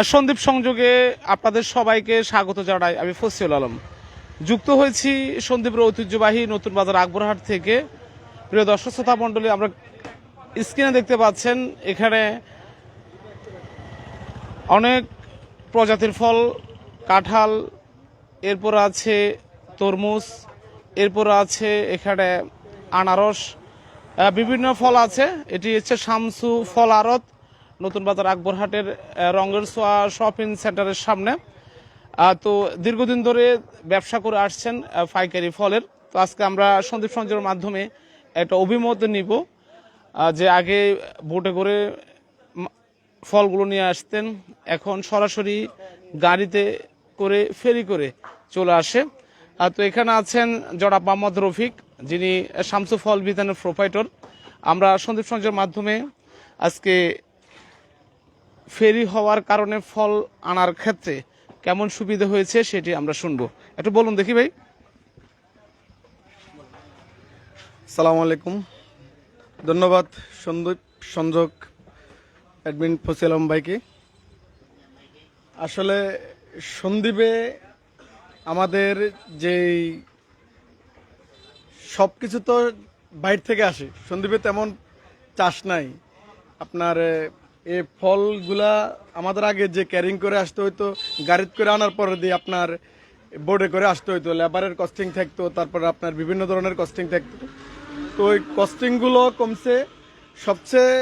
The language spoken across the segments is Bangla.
সন্দীপ সংযোগে আপনাদের সবাইকে স্বাগত জানাই। আমি ফসিউল আলম। যুক্ত হয়েছি সন্দীপের ঐতিহ্যবাহী নতুন বাজার আকবরহাট থেকে। প্রিয় দর্শক, শ্রোতা মণ্ডলী, আমরা স্ক্রিনে দেখতে পাচ্ছেন, এখানে অনেক প্রজাতির ফল, কাঁঠাল, এরপর আছে তরমুজ, এরপর আছে এখানে আনারস বিভিন্ন ফল আছে। এটি হচ্ছে শামসু ফল আড়ত। নতুন বাজার আকবরহাটের রঙের সোয়া শপিং সেন্টারের সামনে। তো দীর্ঘদিন ধরে ব্যবসা করে আসছেন পাইকারি ফলের। তো আজকে আমরা সন্দীপ সঞ্জয়ের মাধ্যমে একটা অভিমত নিব যে আগে বোটে করে ফলগুলো নিয়ে আসতেন, এখন সরাসরি গাড়িতে করে, ফেরি করে চলে আসে। তো এখানে আছেন জনাব মোহাম্মদ রফিক, যিনি শামসু ফল বিতানের প্রোপাইটর আমরা সন্দীপ সঞ্জয়ের মাধ্যমে আজকে ফেরি হওয়ার কারণে ফল আনার ক্ষেত্রে কেমন সুবিধা হয়েছে সেটি আমরা শুনব। একটু বলুন দেখি ভাই। সালাম আলাইকুম। ধন্যবাদ সন্দীপ সংযোগ অ্যাডমিন ফসিল আলম ভাইকে। আসলে সন্দীপে আমাদের যেই সব কিছু তো বাইর থেকে আসে, সন্দীপে তেমন চাষ নাই। আপনার এ, ফলগুলা আমাদের আগে যে ক্যারিং করে আসতে হইতো গাড়িতে করে আনার পরে দিয়ে আপনার বোর্ডে করে আসতে হইতো। লেবারের কস্টিং থাকতো তারপরে আপনার বিভিন্ন ধরনের কস্টিং থাকতো। তো ওই কস্টিংগুলো কমছে। সবচেয়ে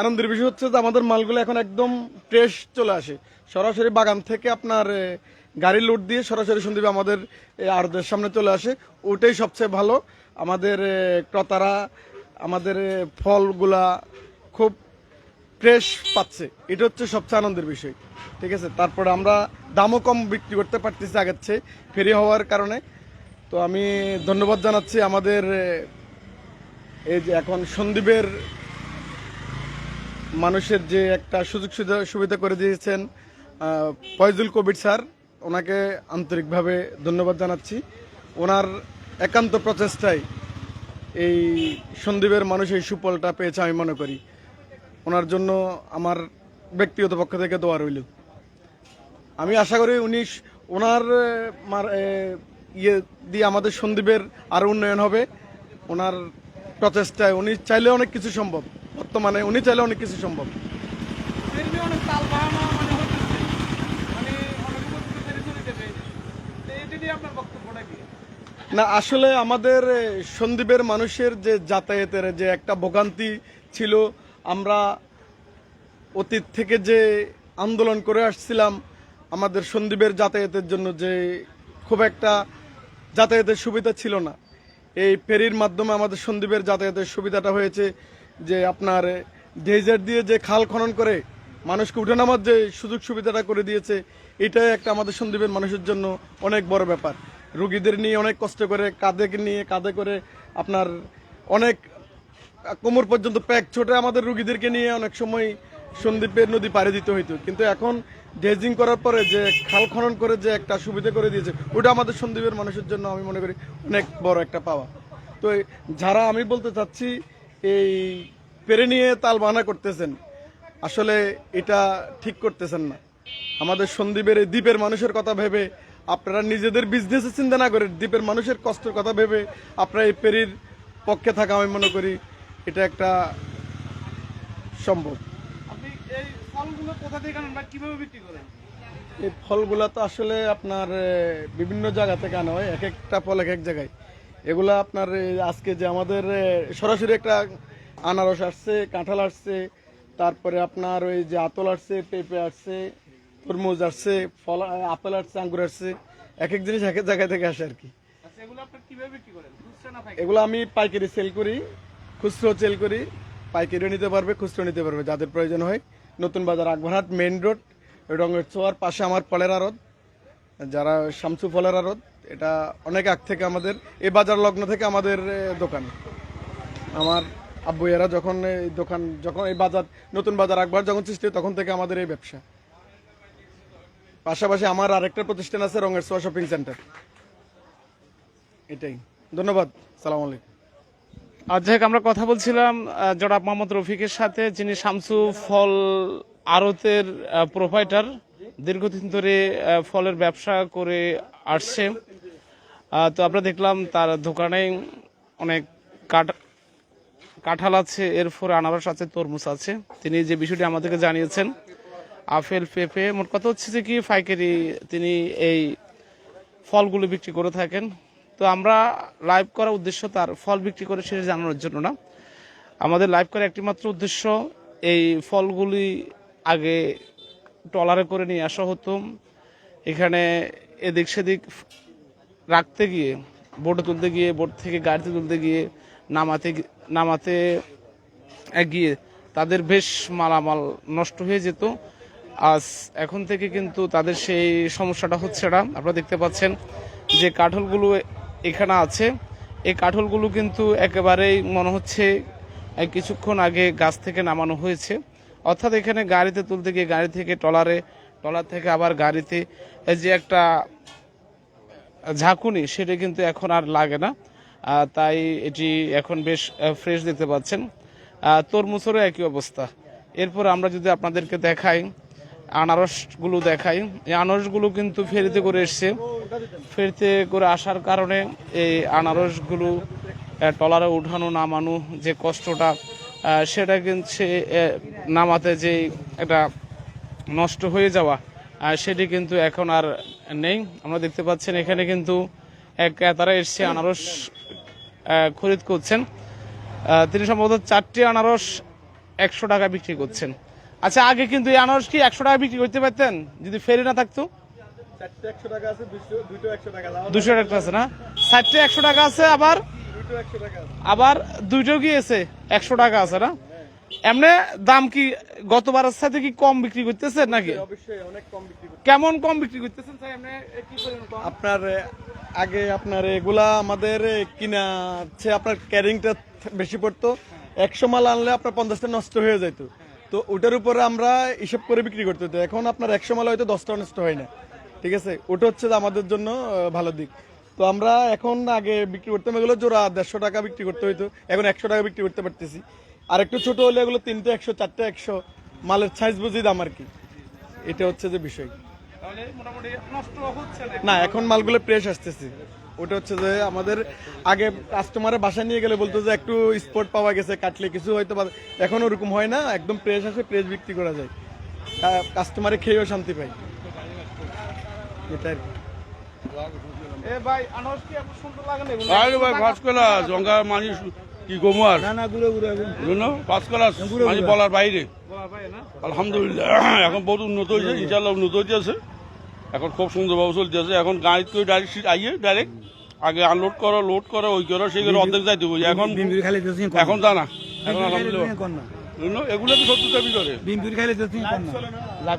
আনন্দের বিষয় হচ্ছে যে আমাদের মালগুলো এখন একদম ফ্রেশ চলে আসে। সরাসরি বাগান থেকে আপনার গাড়ি লোড দিয়ে সরাসরি সন্দীপে আমাদের আড়তের সামনে চলে আসে। ওটাই সবচেয়ে ভালো। আমাদের ক্রেতারা আমাদের ফলগুলা খুব ফ্রেশ পাচ্ছে। এটা হচ্ছে সবচেয়ে আনন্দের বিষয়। ঠিক আছে? তারপরে আমরা দামও কম বিক্রি করতে পারতেছি আগের চেয়ে, ফেরি হওয়ার কারণে। তো আমি ধন্যবাদ জানাচ্ছি আমাদের এই যে এখন সন্দীপের মানুষের যে একটা সুযোগ সুবিধা সুবিধা করে দিয়েছেন ফয়জুল কবির স্যার, ওনাকে আন্তরিকভাবে ধন্যবাদ জানাচ্ছি। ওনার একান্ত প্রচেষ্টায় এই সন্দীপের মানুষ এই সুফলটা পেয়েছে আমি মনে করি। ওনার জন্য আমার ব্যক্তিগত পক্ষ থেকে দোয়া রইল। আমি আশা করি উনি ওনার ইয়ে দিয়ে আমাদের সন্দীপের আরও উন্নয়ন হবে। ওনার প্রচেষ্টায় উনি চাইলে অনেক কিছু সম্ভব। বর্তমানে উনি চাইলে অনেক কিছু সম্ভব। না আসলে আমাদের সন্দীপের মানুষের যে যাতায়াতের যে একটা ভোগান্তি ছিল আমরা অতীত থেকে যে আন্দোলন করে আসছিলাম, আমাদের সন্দীপের যাতায়াতের জন্য যে খুব একটা যাতায়াতের সুবিধা ছিল না। এই ফেরির মাধ্যমে আমাদের সন্দীপের যাতায়াতের সুবিধাটা হয়েছে যে আপনার ডেজার্ট দিয়ে যে খাল খনন করে মানুষকে উঠে নামার যে সুযোগ সুবিধাটা করে দিয়েছে, এটাই একটা আমাদের সন্দীপের মানুষের জন্য অনেক বড় ব্যাপার। রুগীদের নিয়ে অনেক কষ্ট করে, কাঁধে নিয়ে কাঁধে করে আপনার অনেক কোমর পর্যন্ত প্যাক ছোটে আমাদের রুগীদেরকে নিয়ে অনেক সময় সন্দীপের নদী পাড়ি দিতে হইতো। কিন্তু এখন ড্রেজিং করার পরে যে খাল খনন করে যে একটা সুবিধা করে দিয়েছে, ওটা আমাদের সন্দীপের মানুষের জন্য আমি মনে করি অনেক বড় একটা পাওয়া। তো যারা আমি বলতে চাচ্ছি, এই পেরে নিয়ে তাল বানা করতেছেন, আসলে এটা ঠিক করতেছেন না। আমাদের সন্দীপের এই দ্বীপের মানুষের কথা ভেবে, আপনারা নিজেদের বিজনেসের চিন্তা না করে দ্বীপের মানুষের কষ্টের কথা ভেবে, আপনারা এই পেরির পক্ষে থাকা আমি মনে করি এটা একটা সম্ভব। এই ফলগুলো তো আসলে আপনার বিভিন্ন জায়গা থেকে আনা হয় এক একটা ফল এক এক জায়গায়। এগুলা আপনার আজকে যে আমাদের সরাসরি একটা আনারস আসছে কাঁঠাল আসছে তারপরে আপনার ওই যে আতল আসছে পেঁপে আসছে তরমুজ আসছে ফল আপেল আসছে আঙ্গুর আসছে এক এক জিনিস এক এক জায়গা থেকে আসে আর কি। আচ্ছা এগুলো আমি পাইকারি সেল করি। খুচরো সেল করি, পাইকারিও নিতে পারবে, খুচরো নিতে পারবে, যাদের প্রয়োজন হয়। নতুন বাজার আকবরহাট মেইন রোড রঙের চোয়ার পাশে আমার ফলের আড়ত, যারা শামসু ফলের আড়ত, এটা অনেক আগ থেকে আমাদের, এ বাজার লগ্ন থেকে আমাদের দোকান। আমার আব্বু এরা যখন এই দোকান, যখন এই বাজার, নতুন বাজার আকবর যখন সৃষ্টি তখন থেকে আমাদের এই ব্যবসা। পাশাপাশি আমার আরেকটা প্রতিষ্ঠান আছে, রঙের সোয়া শপিং সেন্টার এটাই। ধন্যবাদ। সালাম আলাইকুম। হোক, আমরা কথা বলছিলাম জনাব মোহাম্মদ রফিকের সাথে যিনি শামসু ফল আড়তের প্রোভাইডার দীর্ঘদিন ধরে ফলের ব্যবসা করে আসছে। তো আমরা দেখলাম তার দোকানে অনেক কাঠ কাঁঠাল আছে এরপরে আনারস আছে তরমুজ আছে। তিনি যে বিষয়টি আমাদেরকে জানিয়েছেন আপেল পেঁপে মোট কথা হচ্ছে যে কি পাইকারি তিনি এই ফলগুলো বিক্রি করে থাকেন। তো আমরা লাইভ করার উদ্দেশ্য তার ফল বিক্রি করে সেটা জানানোর জন্য না। আমাদের লাইভ করার একটি মাত্র উদ্দেশ্য এই ফলগুলি আগে ট্রলারে করে নিয়ে আসা হতো। এখানে এদিক সেদিক রাখতে গিয়ে, বোটে তুলতে গিয়ে, বোট থেকে গাড়িতে তুলতে গিয়ে, নামাতে নামাতে গিয়ে তাদের বেশ মালামাল নষ্ট হয়ে যেত। আজ এখন থেকে কিন্তু তাদের সেই সমস্যাটা হচ্ছে না। আপনারা দেখতে পাচ্ছেন যে কাঠলগুলো এখানে আছে। এই কাঠলগুলো কিন্তু একেবারেই মনে হচ্ছে কিছুক্ষণ আগে গাছ থেকে নামানো হয়েছে। অর্থাৎ এখানে গাড়িতে তুলতে গিয়ে গাড়ি থেকে ট্রলারে, ট্রলার থেকে আবার গাড়িতে যে একটা ঝাঁকুনি, সেটা কিন্তু এখন আর লাগে না। তাই এটি এখন বেশ ফ্রেশ দেখতে পাচ্ছেন। তরমুজেরও একই অবস্থা। এরপর আমরা যদি আপনাদেরকে দেখাই আনারসগুলো দেখাই। এই আনারসগুলো কিন্তু ফেরিতে করে এসছে। ফেরিতে করে আসার কারণে এই আনারসগুলো আহ, ট্রলারে উঠানো নামানো যে কষ্টটা সেটা কিন্তু সে নামাতে যে একটা নষ্ট হয়ে যাওয়া সেটি কিন্তু এখন আর নেই। আমরা দেখতে পাচ্ছেন এখানে কিন্তু এক ক্রেতারা এসছে আনারস খরিদ করছেন। তিনি সম্ভবত চারটি আনারস একশো টাকা বিক্রি করছেন। আচ্ছা আগে কিন্তু এই আনারস কি একশো টাকা বিক্রি করতে পারতেন? যদি ফেরি না থাকতো? আছে দুশো টাকা আছে আছে না? চারটে একশো টাকা আছে আবার? আছে। আবার দুইটাও গিয়েছে একশো টাকা আছে না? এমনি দাম কি গতবারের সাথে কি কম বিক্রি করতেছেন নাকি? কেমন কম বিক্রি করতেছেন? কি? আপনার আগে আপনার এগুলা আমাদের কিনা আপনার ক্যারিংটা বেশি পড়তো। একশো মাল আনলে আপনার পঞ্চাশটা নষ্ট হয়ে যেত তো ওটার উপরে আমরা হিসেব করে বিক্রি করতে হতো। এখন আপনার একশো মাল হয়তো দশটা নষ্ট হয় না। ঠিক আছে? ওটা হচ্ছে আমাদের জন্য ভালো দিক। তো আমরা এখন আগে বিক্রি করতাম এগুলো জোড়া দেড়শো টাকা বিক্রি করতে হইতো। এখন একশো টাকা বিক্রি করতে পারতেছি। আর একটু ছোট হলে এগুলো তিনটে একশো চারটে একশো মালের সাইজ বুঝি দাম আর কি। এটা হচ্ছে যে বিষয়। মোটামুটি না? না এখন মালগুলো ফ্রেশ আসতেছে। ওটা হচ্ছে যে আমাদের আগে কাস্টমারের বাসা নিয়ে গেলে বলতো যে একটু স্পট পাওয়া গেছে কাটলে কিছু হয়তো বা- এখন ওরকম হয় না একদম ফ্রেশ আসে ফ্রেশ বিক্রি করা যায়। কাস্টমারে খেয়েও শান্তি পাই এটা আর কি। এ ভাই আনারস কি এত সুন্দর লাগে না? এগুলো? আরে ভাই ফার্স্ট ক্লাস জঙ্গা মানুষ কি কমু আর বুঝলো ফার্স্ট ক্লাস বলার বাইরে। বলা ভাই না। আলহামদুলিল্লাহ এখন বহুত উন্নত হয়েছে ইনশাল্লাহ উন্নত হইতেছে। এখন খুব সুন্দরভাবে চলতেছে। এখন গাড়ি করে ডাইরেক্ট আইয়ে ডাইরেক্ট আগে আনলোড করো লোড করো ওই করো সেই করে অর্ধেক যাইতে বুঝি এখন তো এখন জানা। এখন আলহামদুলিল্লাহ। এগুলো তো দাবি করে। তো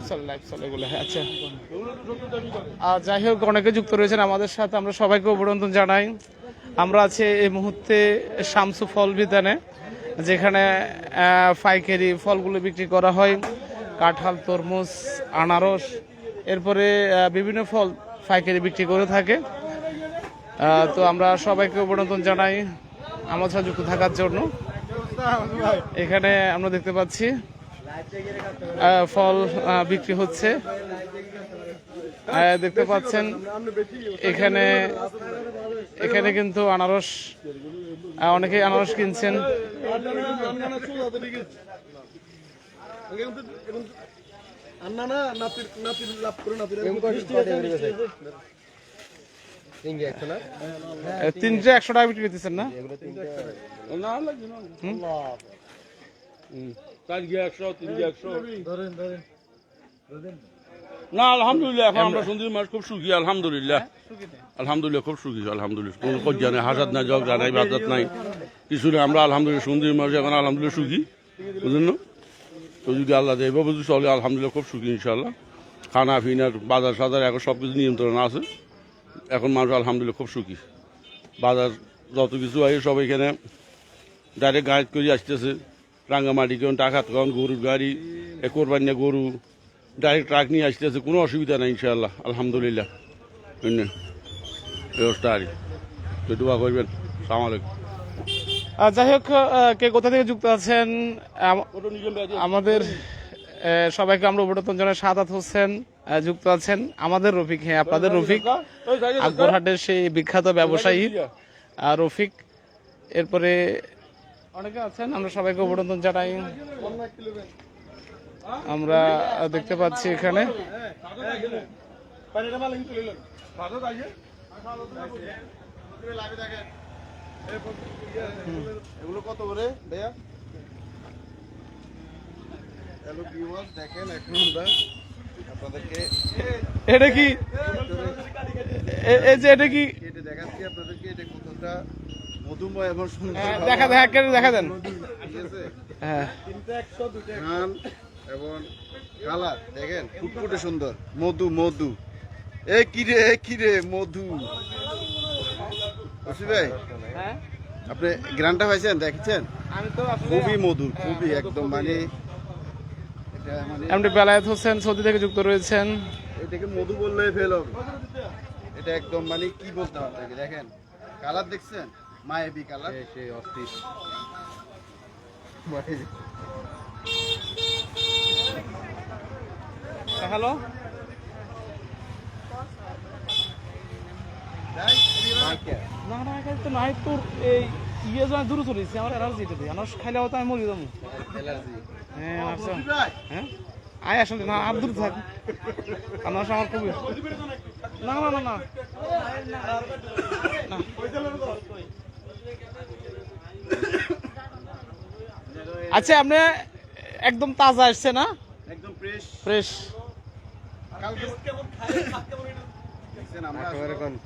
চলে চলে এগুলো আচ্ছা। আর যাই হোক অনেকে যুক্ত রয়েছেন আমাদের সাথে। আমরা সবাইকে অভিনন্দন জানাই। আমরা আছি এই মুহূর্তে শামসু ফল বিতানে যেখানে পাইকারি ফলগুলো বিক্রি করা হয়। কাঁঠাল তরমুজ আনারস এরপরে বিভিন্ন ফল পাইকারি বিক্রি করে থাকে। তো আমরা সবাইকে অভিনন্দন জানাই আমার সাথে যুক্ত থাকার জন্য। এখানে আমরা দেখতে পাচ্ছি ফল বিক্রি হচ্ছে। দেখতে পাচ্ছেন এখানে এখানে কিন্তু আনারস আহ, অনেকেই আনারস কিনছেন। আন্না না লাভ করে তিনটে একশো টাকা বিক্রি করতেছেন না? না লাগবে না চার গিয়ে একশো তিন গিয়ে একশো না আলহামদুলিল্লাহ এখন আমরা সুন্দর মাস খুব সুখী আলহামদুলিল্লাহ। আলহামদুলিল্লাহ খুব সুখী আলহামদুলিল্লাহ। কোনো কজ্জা নেই হাজাত নাই জগজা নাই বাজাত নাই। কিছু নেই আমরা আলহামদুলিল্লাহ সুন্দর মাস এখন আলহামদুলিল্লাহ সুখী। বুঝলেন না? তো যদি আল্লাহ এভাবে যদি চলে আলহামদুলিল্লাহ খুব সুখী ইনশাল্লাহ খানা ফিনার বাজার সাজার এখন সব কিছু নিয়ন্ত্রণ আছে। এখন মানুষ আলহামদুলিল্লাহ খুব সুখী। বাজার যত কিছু হয় সব এখানে ডাইরেক্ট গাড়ি করে আসতেছে। রাঙ্গামাটি কেউ টাকা তখন গরুর গাড়ি এ কোরবানি গরু ডাইরেক্ট ট্রাক নিয়ে আসতেছে। কোনো অসুবিধা নেই ইনশাআল্লাহ আলহামদুলিল্লাহ। ব্যবস্থা আর কি। তো দোয়া করবেন। সালাম আলাইকুম। আহ, যাই হোক কে কোথা থেকে যুক্ত আছেন? আমাদের সবাইকে আমরা অভিনন্দন জানাই। সাদাত হোসেন যুক্ত আছেন। আমাদের রফিক হ্যাঁ আপনাদের রফিক। আকবরহাটের সেই বিখ্যাত ব্যবসায়ী। রফিক, এরপরে অনেকে আছেন, আমরা সবাইকে অভিনন্দন জানাই। আমরা দেখতে পাচ্ছি এখানে। এগুলো কত করে ভাইয়া? হ্যালো ভিউয়ার্স দেখেন এখন আমরা আপনাদেরকে এটা কি? এই যে এটা কি? কেটে দেখাচ্ছি আপনাদেরকে এটা কতটা মধুময় এবং সুন্দর হ্যাঁ, দেখা দেখা দেখা দেন। ঠিক আছে? হ্যাঁ। ঘ্রাণ এবং কালার দেখেন ফুটফুটে সুন্দর। মধু মধু। এ কিরে এ কিরে মধু। রশি ভাই হ্যাঁ? আপনি গ্রানটা পাইছেন দেখেছেন? আমি তো খুবই মধুর খুবই একদম মানে এটা মানে এমডি বেলায়েত হোসেন সৌদি থেকে যুক্ত রয়েছেন। এটাকে মধু বললে ফেল হবে। এটা একদম মানে কি বলতে হবে দেখেন কালার দেখছেন? মায়াবী কালার সেই অস্থির। হ্যালো? না তো নাই তোর এই ইয়ে দূরে আমার অ্যালার্জি এটা দিয়ে। আমার খাইলে হয়তো আমি মরি যাব। অ্যালার্জি হ্যাঁ আচ্ছা। হ্যাঁ? আয় আসলে না আর দূরে থাক। আমার আমার খুবই না না না না। আচ্ছা আপনি একদম তাজা আসছে না? একদম ফ্রেশ কালকে মানে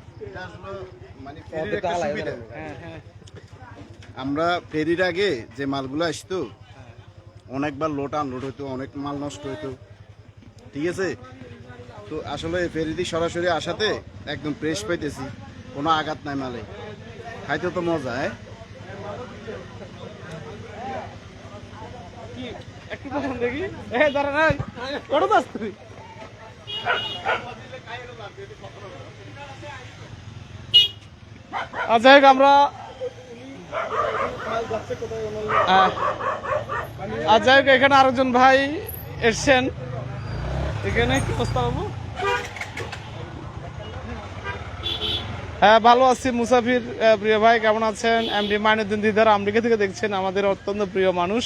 আমরা ফেরির আগে যে মালগুলো আসতো অনেকবার লোড আনলোড হইতো অনেক মাল নষ্ট হইতো। ঠিক আছে? তো আসলে ফেরিদি সরাসরি আসাতে একদম ফ্রেশ পাইতেছি। কোনো আঘাত নাই মালে। খাইতে তো মজা হ্যাঁ? একটু দেখি। এ দাঁড়ান এই, কত দাস তুই আর যাই হোক আমরা আর যাই হোক এখানে আরেকজন ভাই এসছেন। এখানে কি অবস্থা বাবু? হ্যাঁ ভালো আছি মুসাফির প্রিয় ভাই কেমন আছেন? এমডি মাইনুদ্দিন দিদার আমেরিকা থেকে দেখছেন আমাদের অত্যন্ত প্রিয় মানুষ।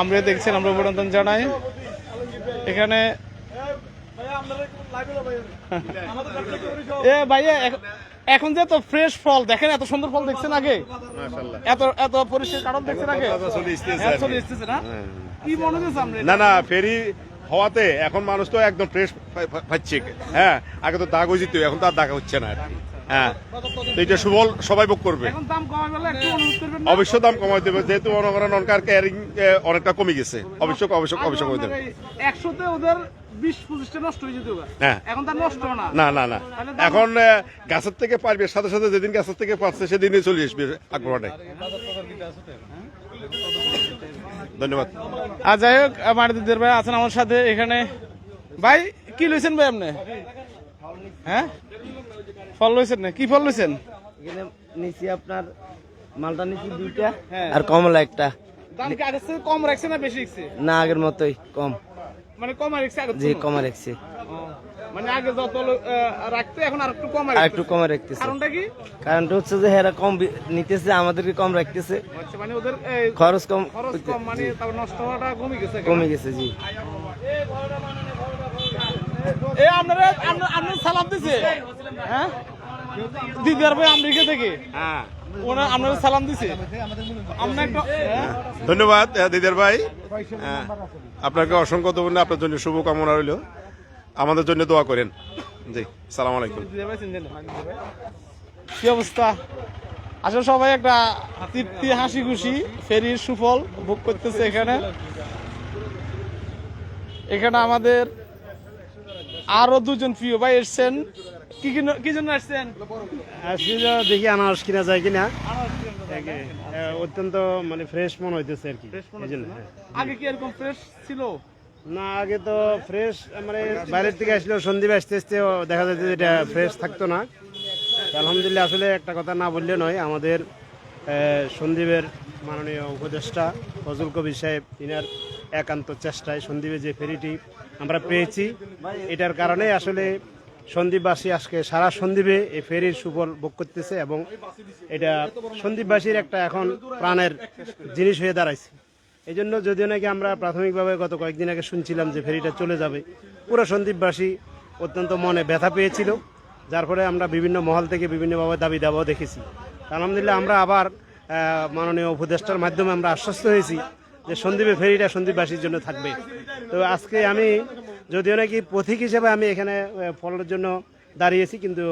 আমরা দেখছেন আমরা অভিনন্দন জানাই। এখানে এ ভাইয়া। এখন- যে তো ফ্রেশ ফল দেখেন এত সুন্দর ফল দেখছেন আগে? এত এত পরিষ্কার কারণ দেখছেন আগে? হ্যাঁ, চলে এসতেছে না? কি মনে হচ্ছে না না ফেরি হওয়াতে এখন মানুষ তো একদম ফ্রেশ পাচ্ছে। হ্যাঁ আগে তো দাগ হয়েছিল এখন তো আর দাগ হচ্ছে না আর কি। হ্যাঁ এটা সুবল সবাই ভোগ করবে? অবশ্য দাম কমাই দেবে যেহেতু মনে করেন ক্যারিং অনেকটা কমে গেছে। অবশ্যই অবশ্যই অবশ্যই কমে দেবে। একশোতে ওদের হয়ে যেত হ্যাঁ। এখন তার নষ্ট না। না না এখন গাছের থেকে পারবে সাথে সাথে যেদিন গাছের থেকে পাচ্ছে সেদিনই চলে আসবে ধন্যবাদ। আর যাই হোক আমার দিদির ভাই আছেন আমার সাথে এখানে। ভাই কি লইছেন ভাই আপনি? হ্যাঁ? ফল লইছেন না? কি ফল লইছেন? এখানে নিচে আপনার মালটা নিচে দুইটা হ্যাঁ। আর কমলা একটা। দাম কি আগের কম রাখছে না বেশি রাখছে? না আগের মতোই কম। মানে কম রাখছে আগে জি কমে রাখছে। মানে আগে যত রাখতে এখন আর একটু কম আর একটু কমে রাখতেছে। কারণটা কি? কারণটা হচ্ছে যে হেরা কম নিতেছে আমাদেরকে কম রাখতেছে। আচ্ছা মানে ওদের এই, খরচ কম খরচ কম মানে তারপর নষ্ট হওয়াটা কমে গেছে কমে গেছে জি। এ আপনারা আপনার আপনার সালাম দিছে? হ্যাঁ? দিদার ভাই আমেরিকা থেকে? হ্যাঁ। সালাম দিছে। আমরা একটা? ধন্যবাদ দিদার ভাই। আপনাকে অসংখ্য ধন্যবাদ আপনার জন্য শুভকামনা রইল। আমাদের জন্য দোয়া করেন। জি সালাম আলাইকুম? কি অবস্থা? আসলে সবাই একটা তৃপ্তি হাসি খুশি ফেরির সুফল ভোগ করতেছে এখানে। এখানে আমাদের আরও দুজন প্রিয় ভাই এসছেন। কি কি জন্য আসছেন? আজকে যা দেখি আনারস কিনা যায় কিনা। অত্যন্ত মানে ফ্রেশ মনে হইতেছে আর কি। হ্যাঁ। আগে কি এরকম ফ্রেশ ছিল? না আগে তো ফ্রেশ মানে বাইরের থেকে আসলেও সন্দীপ আসতে আসতে দেখা এটা ফ্রেশ থাকতো না। আলহামদুলিল্লাহ আসলে একটা কথা না বললে নয় আমাদের সন্দীপের মাননীয় উপদেষ্টা ফজল কবির সাহেব তিনার একান্ত চেষ্টায় সন্দীপে যে ফেরিটি আমরা পেয়েছি এটার কারণে আসলে সন্দীপবাসী আজকে সারা সন্দীপে এই ফেরির সুফল ভোগ করতেছে এবং এটা সন্দীপবাসীর একটা এখন প্রাণের জিনিস হয়ে দাঁড়াইছে। এই জন্য যদিও নাকি আমরা প্রাথমিকভাবে গত কয়েকদিন আগে শুনছিলাম যে ফেরিটা চলে যাবে, পুরো সন্দীপবাসী অত্যন্ত মনে ব্যথা পেয়েছিল, যার ফলে আমরা বিভিন্ন মহল থেকে বিভিন্নভাবে দাবি দাবাও দেখেছি। আলহামদুলিল্লাহ আমরা আবার মাননীয় উপদেষ্টার মাধ্যমে আমরা আশ্বস্ত হয়েছি যে সন্দীপে ফেরিটা সন্দীপবাসীর জন্য থাকবে। তো আজকে আমি যদিও নাকি পথিক হিসেবে আমি এখানে ফলের জন্য দাঁড়িয়েছি, কিন্তু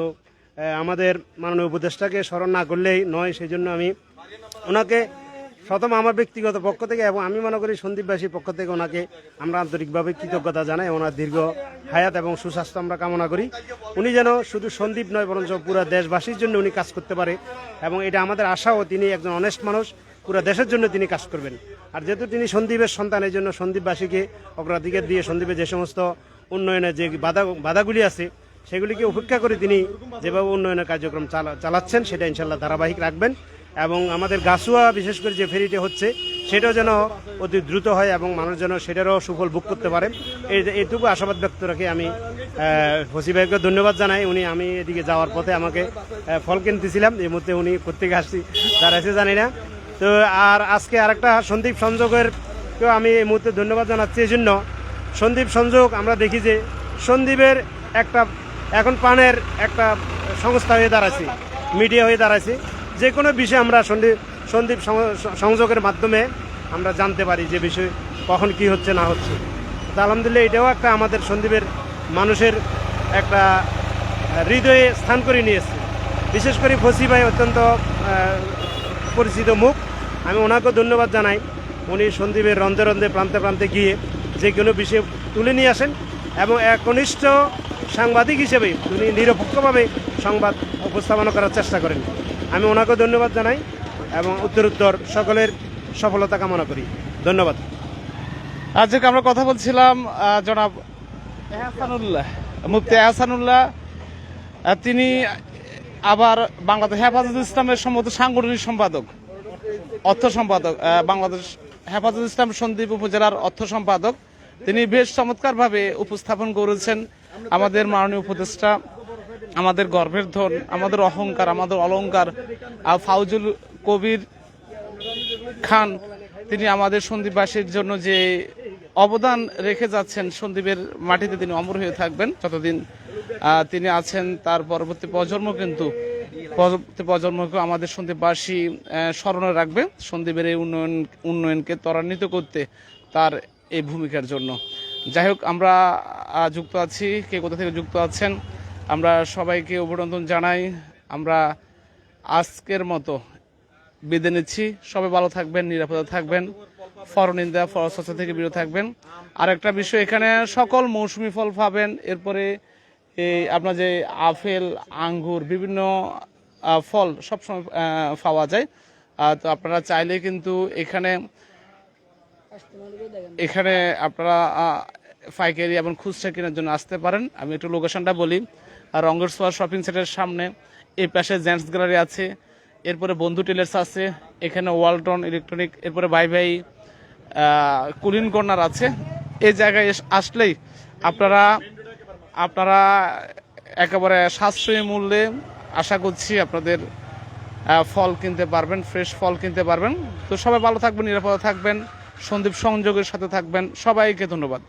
আমাদের মাননীয় উপদেষ্টাকে স্মরণ না করলেই নয় সেই জন্য আমি ওনাকে প্রথম আমার ব্যক্তিগত পক্ষ থেকে এবং আমি মনে করি সন্দীপবাসীর পক্ষ থেকে ওনাকে আমরা আন্তরিকভাবে কৃতজ্ঞতা জানাই ওনার দীর্ঘ হায়াত এবং সুস্বাস্থ্য আমরা কামনা করি। উনি যেন শুধু সন্দীপ নয়, বরঞ্চ পুরো দেশবাসীর জন্য উনি কাজ করতে পারে এবং এটা আমাদের আশাও তিনি একজন অনেস্ট মানুষ। পুরো দেশের জন্য তিনি কাজ করবেন। আর যেহেতু তিনি সন্দীপের সন্তান, এই জন্য সন্দীপবাসীকে অগ্রাধিকার দিয়ে সন্দীপের যে সমস্ত উন্নয়নের যে বাধা, বাধাগুলি আছে, সেগুলিকে উপেক্ষা করে তিনি যেভাবে উন্নয়নের কার্যক্রম চালা- চালাচ্ছেন, সেটা ইনশাল্লাহ ধারাবাহিক রাখবেন। এবং আমাদের গাছুয়া, বিশেষ করে যে ফেরিটি হচ্ছে, সেটাও যেন অতি দ্রুত হয় এবং মানুষ যেন সেটারও সুফল ভোগ করতে পারে এই, এইটুকু আশাবাদ ব্যক্ত রেখে আমি ফসি ভাইকে ধন্যবাদ জানাই। উনি, আমি এদিকে যাওয়ার পথে আমাকে ফল কিনতেছিলাম। এই মুহূর্তে উনি কোথেকে আসছি দাঁড়াইছে জানি না। তো আর আজকে আরেকটা সন্দীপ সংযোগের কেউ আমি এই মুহূর্তে ধন্যবাদ জানাচ্ছি এই জন্য সন্দীপ সংযোগ, আমরা দেখি যে সন্দীপের একটা, এখন পানের একটা সংস্থা হয়ে দাঁড়াচ্ছে মিডিয়া হয়ে দাঁড়াচ্ছে যে কোনো বিষয়ে আমরা সন্দীপ সন্দীপ সংযোগের মাধ্যমে আমরা জানতে পারি যে বিষয় কখন কি হচ্ছে, না হচ্ছে। তো আলহামদুলিল্লাহ এটাও একটা আমাদের সন্দীপের মানুষের একটা হৃদয়ে স্থান করে নিয়েছে। বিশেষ করে ফসি ভাই অত্যন্ত পরিচিত মুখ। আমি ওনাকেও ধন্যবাদ জানাই। উনি সন্দীপের রন্ধে রন্ধে, প্রান্তে প্রান্তে গিয়ে যে কোনো বিষয় তুলে নিয়ে আসেন এবং একনিষ্ঠ সাংবাদিক হিসেবে উনি নিরপেক্ষভাবে সংবাদ উপস্থাপনা করার চেষ্টা করেন। আমি ওনাকেও ধন্যবাদ জানাই এবং উত্তরোত্তর সকলের সফলতা কামনা করি। ধন্যবাদ। আজকে আমরা কথা বলছিলাম জনাব এহসানুল্লাহ, মুফতি এহসানুল্লাহ তিনি আবার বাংলাদেশ হেফাজত ইসলামের সম্মত সাংগঠনিক সম্পাদক। অর্থ সম্পাদক বাংলাদেশ হেফাজত ইসলাম সন্দ্বীপ উপজেলার অর্থ সম্পাদক। তিনি বেশ চমৎকারভাবে উপস্থাপন করেছেন আমাদের মাননীয় উপদেষ্টা, আমাদের গর্বের ধন, আমাদের অহংকার, আমাদের অলংকার ফাউজুল কবির খান, তিনি আমাদের সন্দীপবাসীর জন্য যে অবদান রেখে যাচ্ছেন সন্দীপের মাটিতে তিনি অমর হয়ে থাকবেন। যতদিন তিনি আছেন, তার পরবর্তী প্রজন্ম কিন্তু প্রজন্মকে আমাদের সন্দীপবাসী স্মরণে রাখবে সন্দীপের এই উন্নয়ন, উন্নয়নকে ত্বরান্বিত করতে তার এই ভূমিকার জন্য। যাই হোক, আমরা যুক্ত আছি। কে কোথা থেকে যুক্ত আছেন? আমরা সবাইকে অভিনন্দন জানাই। আমরা আজকের মতো বেঁধে নিচ্ছি। সবাই ভালো থাকবেন, নিরাপদে থাকবেন। ফরনিন্দা ফরসচা থেকে বিরত থাকবেন। আর একটা বিষয় এখানে সকল মৌসুমি ফল পাবেন। এরপরে আপনার যে আপেল, আঙ্গুর, বিভিন্ন ফল সবসময় পাওয়া যায়। তো আপনারা চাইলে কিন্তু এখানে এখানে আপনারা পাইকারি এবং খুচরা কেনার জন্য আসতে পারেন। আমি একটু লোকেশনটা বলি। সোয়ার শপিং সেন্টারের সামনে এই পাশে জেন্টস গ্যালারি আছে। এরপরে বন্ধু টেলার্স আছে। এখানে ওয়ালটন ইলেকট্রনিক এরপরে ভাই ভাই কুলিন কর্নার আছে। এই জায়গায় আসলেই আপনারা আপনারা একেবারে সাশ্রয়ী মূল্যে আশা করছি আপনাদের ফল কিনতে পারবেন ফ্রেশ ফল কিনতে পারবেন। তো সবাই ভালো থাকবেন, নিরাপদে থাকবেন, সন্দীপ সংযোগের সাথে থাকবেন। সবাইকে ধন্যবাদ।